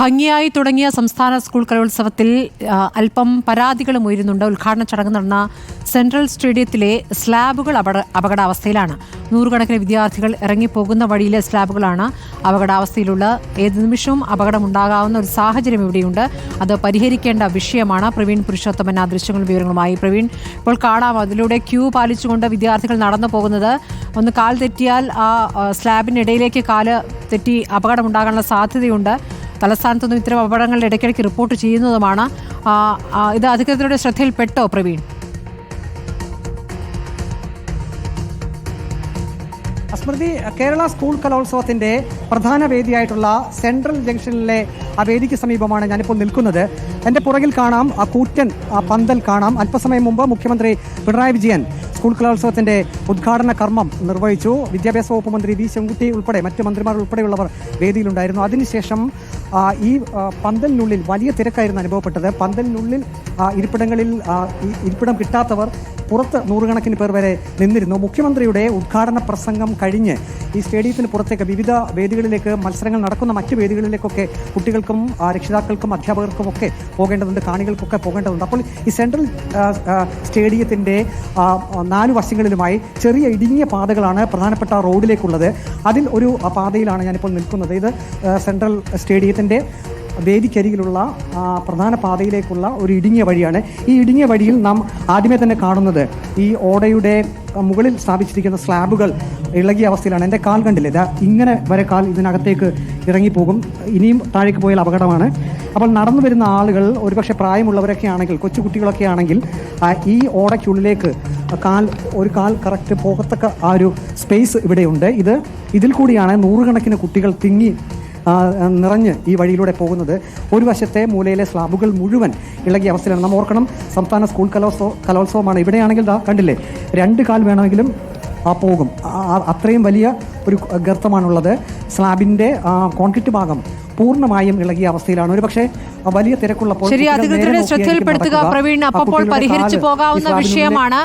ഭംഗിയായി തുടങ്ങിയ സംസ്ഥാന സ്കൂൾ കലോത്സവത്തിൽ അല്പം പരാതികളും ഉയരുന്നുണ്ട്. ഉദ്ഘാടന ചടങ്ങ് നടന്ന സെൻട്രൽ സ്റ്റേഡിയത്തിലെ സ്ലാബുകൾ അപകട അപകടാവസ്ഥയിലാണ്. നൂറുകണക്കിന് വിദ്യാർത്ഥികൾ ഇറങ്ങിപ്പോകുന്ന വഴിയിലെ സ്ലാബുകളാണ് അപകടാവസ്ഥയിലുള്ള. ഏത് നിമിഷവും അപകടമുണ്ടാകാവുന്ന ഒരു സാഹചര്യം ഇവിടെയുണ്ട്. അത് പരിഹരിക്കേണ്ട വിഷയമാണ്. പ്രവീൺ പുരുഷോത്തമൻ ആ ദൃശ്യങ്ങളും വിവരങ്ങളുമായി. പ്രവീൺ ഇപ്പോൾ കാണാം. അതിലൂടെ ക്യൂ പാലിച്ചുകൊണ്ട് വിദ്യാർത്ഥികൾ നടന്നു പോകുന്നത്. ഒന്ന് കാൽ തെറ്റിയാൽ ആ, സ്ലാബിനിടയിലേക്ക് കാൽ തെറ്റി അപകടമുണ്ടാകാനുള്ള സാധ്യതയുണ്ട്. തലസ്ഥാനത്തൊന്നും ഇത്തരം അപകടങ്ങൾ ഇടയ്ക്കിടയ്ക്ക് റിപ്പോർട്ട് ചെയ്യുന്നതുമാണ്. ഇത് അധികൃതരുടെ ശ്രദ്ധയിൽപ്പെട്ടോ പ്രവീൺ? സ്മൃതി കേരള സ്കൂൾ കലോത്സവത്തിന്റെ പ്രധാന വേദിയായിട്ടുള്ള സെൻട്രൽ ജംഗ്ഷനിലെ ആ വേദിക്ക് സമീപമാണ് ഞാനിപ്പോൾ നിൽക്കുന്നത്. എന്റെ പുറകിൽ കാണാം ആ കൂറ്റൻ ആ പന്തൽ കാണാം. അല്പസമയം മുമ്പ് മുഖ്യമന്ത്രി പിണറായി വിജയൻ സ്കൂൾ കലോത്സവത്തിന്റെ ഉദ്ഘാടന കർമ്മം നിർവഹിച്ചു. വിദ്യാഭ്യാസ വകുപ്പ് മന്ത്രി വി ശിവൻകുട്ടി ഉൾപ്പെടെ മറ്റ് മന്ത്രിമാർ ഉൾപ്പെടെയുള്ളവർ വേദിയിലുണ്ടായിരുന്നു. അതിനുശേഷം ഈ പന്തലിനുള്ളിൽ വലിയ തിരക്കായിരുന്നു അനുഭവപ്പെട്ടത്. പന്തലിനുള്ളിൽ ഇരിപ്പിടങ്ങളിൽ ഇരിപ്പിടം കിട്ടാത്തവർ പുറത്ത് നൂറുകണക്കിന് പേർ വരെ നിന്നിരുന്നു. മുഖ്യമന്ത്രിയുടെ ഉദ്ഘാടന പ്രസംഗം കഴിഞ്ഞ് ഈ സ്റ്റേഡിയത്തിന് പുറത്തേക്ക് വിവിധ വേദികളിലേക്ക് മത്സരങ്ങൾ നടക്കുന്ന മറ്റ് വേദികളിലേക്കൊക്കെ കുട്ടികൾക്കും രക്ഷിതാക്കൾക്കും അധ്യാപകർക്കും ഒക്കെ പോകേണ്ടതുണ്ട്. കാണികൾക്കൊക്കെ പോകേണ്ടതുണ്ട്. അപ്പോൾ ഈ സെൻട്രൽ സ്റ്റേഡിയത്തിന്റെ നാല് വശങ്ങളിലുമായി ചെറിയ ഇടുങ്ങിയ പാതകളാണ് പ്രധാനപ്പെട്ട റോഡിലേക്കുള്ളത്. അതിൽ ഒരു പാതയിലാണ് ഞാനിപ്പോൾ നിൽക്കുന്നത്. ഇത് സെൻട്രൽ സെൻട്രൽ സ്റ്റേഡിയത്തിന്റെ വേദിക്കരികിലുള്ള പ്രധാന പാതയിലേക്കുള്ള ഒരു ഇടുങ്ങിയ വഴിയാണ്. ഈ ഇടുങ്ങിയ വഴിയിൽ നാം ആദ്യമേ തന്നെ കാണുന്നത് ഈ ഓടയുടെ മുകളിൽ സ്ഥാപിച്ചിരിക്കുന്ന സ്ലാബുകൾ ഇളകിയ അവസ്ഥയിലാണ്. എന്റെ കാൽ കണ്ടില്ല? ഇതാ ഇങ്ങനെ വരെ കാൽ ഇതിനകത്തേക്ക് ഇറങ്ങിപ്പോകും. ഇനിയും താഴേക്ക് പോയാൽ അപകടമാണ്. അപ്പോൾ നടന്നു വരുന്ന ആളുകൾ ഒരുപക്ഷെ പ്രായമുള്ളവരൊക്കെ ആണെങ്കിൽ കൊച്ചുകുട്ടികളൊക്കെ ആണെങ്കിൽ ഈ ഓടയ്ക്കുള്ളിലേക്ക് കാൽ ഒരു കാൽ കറക്റ്റ് പോകത്തക്ക ആ ഒരു സ്പേസ് ഇവിടെയുണ്ട്. ഇത് ഇതിൽ കൂടിയാണ് നൂറുകണക്കിന് കുട്ടികൾ തിങ്ങി നിറഞ്ഞ് ഈ വഴിയിലൂടെ പോകുന്നത് ഒരു വശത്തെ മൂലയിലെ സ്ലാബുകൾ മുഴുവൻ ഇളകിയ അവസ്ഥയിലാണ്. നാം ഓർക്കണം സംസ്ഥാന സ്കൂൾ കലോത്സവ കലോത്സവമാണ്. ഇവിടെയാണെങ്കിൽ കണ്ടില്ലേ രണ്ട് കാൽ വേണമെങ്കിലും ആ പോകും. അത്രയും വലിയ ഒരു ഗർത്തമാണുള്ളത്. സ്ലാബിന്റെ കോൺക്രീറ്റ് ഭാഗം പൂർണമായും ഇളകിയ അവസ്ഥയിലാണ്. ഒരു പക്ഷേ വലിയ തിരക്കുള്ളപ്പോൾ ശരി അധികൃതരുടെ ശ്രദ്ധയിൽപ്പെടുത്തുക പ്രവീൺ അപ്പോൾ പരിഹരിച്ചു പോകാവുന്ന വിഷയമാണ്.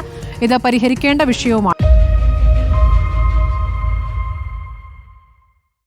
ഇത് പരിഹരിക്കേണ്ട വിഷയവുമാണ്.